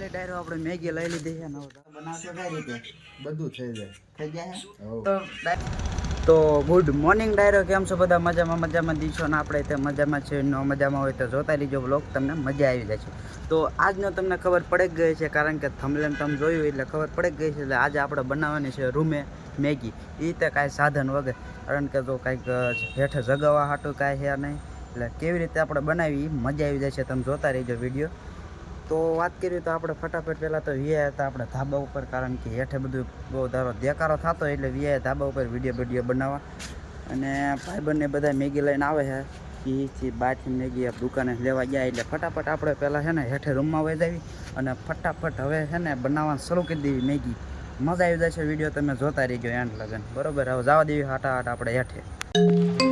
Finally ડાયરો આપણે Maggi લઈ લીધી છે નવો બનાવશો કઈ રીતે બધું થઈ જાય. થઈ જાય તો ગુડ મોર્નિંગ ડાયરો કેમ છો બધા? મજામાં મજામાં દીશો ને આપણે તે મજામાં છે. ન મજામાં હોય તો જોતા રહીજો બ્લોગ તમને મજા આવી જાય છે. તો આજનો તમને ખબર પડી ગઈ છે કારણ કે થમલેન તમે જોયું એટલે ખબર પડી ગઈ છે. એટલે આજે આપણે બનાવવાની છે રૂમે મેગી. એ રીતે કાંઈ સાધન વગર. કારણ કે જો કાંઈક હેઠે જગાવવા હાટું કાંઈ છે નહીં. એટલે કેવી રીતે આપણે બનાવી મજા આવી જાય છે. તમે જોતા રહીજો વીડિયો તો વાત કરીએ તો આપણે ફટાફટ પહેલાં તો વીઆઈ હતા આપણે ધાબા ઉપર, કારણ કે હેઠે બધું બહુ ધારો દેકારો થતો એટલે વીઆઈ ધાબા ઉપર વીડિયો વીડિયો બનાવવા. અને ભાઈબંધને બધા મેગી લઈને આવે છે. એથી બાથી મેગી, આ દુકાને લેવા ગયા એટલે ફટાફટ આપણે પહેલાં છે ને હેઠે રૂમમાં વહી જાવી અને ફટાફટ હવે છે ને બનાવવાનું શરૂ કરી દેવી મેગી. મજા આવી જશે વીડિયો તમે જોતા રહીજો એન્ડ લગન. બરોબર? હવે જવા દેવી હાટા હાટ આપણે હેઠે.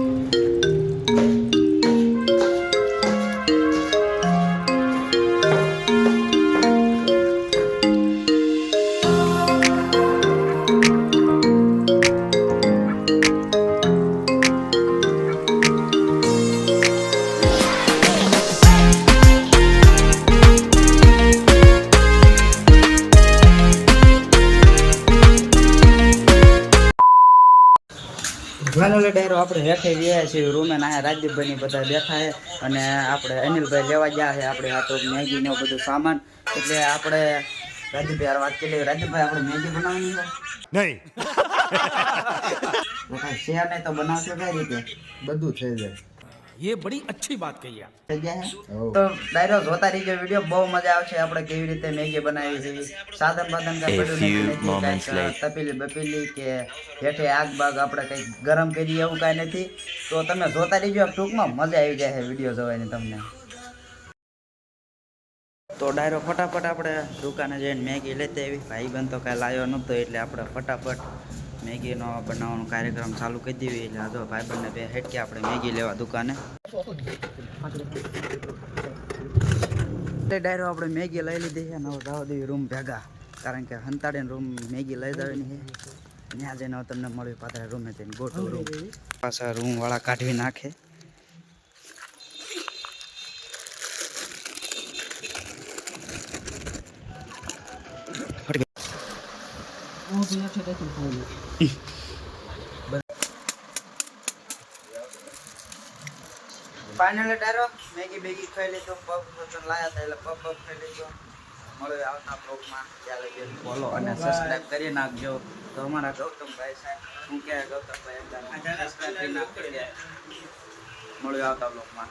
વાલોલે ડેરો આપણે હેઠે ગયા છીએ રૂમે ના રાજદીપભાઈ બધા બેઠા છે અને આપણે અનિલભાઈ લેવા ગયા છે આપણે આ તો મેગી ને બધું સામાન. એટલે આપણે રાજદીપભાઈ વાત કરી રાજદીપભાઈ આપણે મેગી બનાવવાની છે? નહીં. શેર નહીં તો બનાવશો કઈ રીતે? બધું થઈ જાય. ये बड़ी अच्छी बात कही आप થઈ ગયા છે હવ. તો ડાયરો જોતા રહીજો વિડીયો બહુ મજા આવશે આપણે કેવી રીતે મેગી બનાવી છે સાધન બાધન કાંઈ પડ્યું નથી કાંઈક તપેલી બપેલી કે હેઠે આગ બાગ આપણે કંઈક ગરમ કરીએ એવું કાંઈ નથી તો તમે જોતા રહીજો ટૂંકમાં મજા આવી જાય વિડીયો જોવાની તમને તો ડાયરો ફટાફટ આપણે દુકાને જઈને મેગી લેતી આવી ભાઈબંધ તો કાંઈ લાવ્યો નહોતો એટલે આપણે ફટાફટ મેગીનો બનાવવાનો કાર્યક્રમ ચાલુ કરી દેવી એટલે આ જો ભાઈબંધને બે હેટકે આપણે મેગી લેવા દુકાને. ડાયરો આપણે મેગી લઈ લીધી છે અને જાવ દેવી રૂમ ભેગા. કારણ કે હંતાડીને રૂમ મેગી લઈ જવાની છે. ત્યાં જઈને તમને મળ્યું પાત્ર રૂમે જઈને ગોઠવું રૂમ. પાછા રૂમ વાળા કાઢવી નાખે. ફાઇનલ ડારો મેગી બેગી ખાઈ લીધો પગ વતન લાયા હતા એટલે પબ પગ ખાઈ લીધો મળે આવતા બ્લોગમાં ત્યારે જે ફોલો અને સબસ્ક્રાઇબ કરી નાખજો. તો અમારા ગૌતમભાઈ સાહેબ હું કે ગૌતમભાઈ એકદમ સબસ્ક્રાઇબ કરી નાખજો. મળ્યું આવતા બ્લોગમાં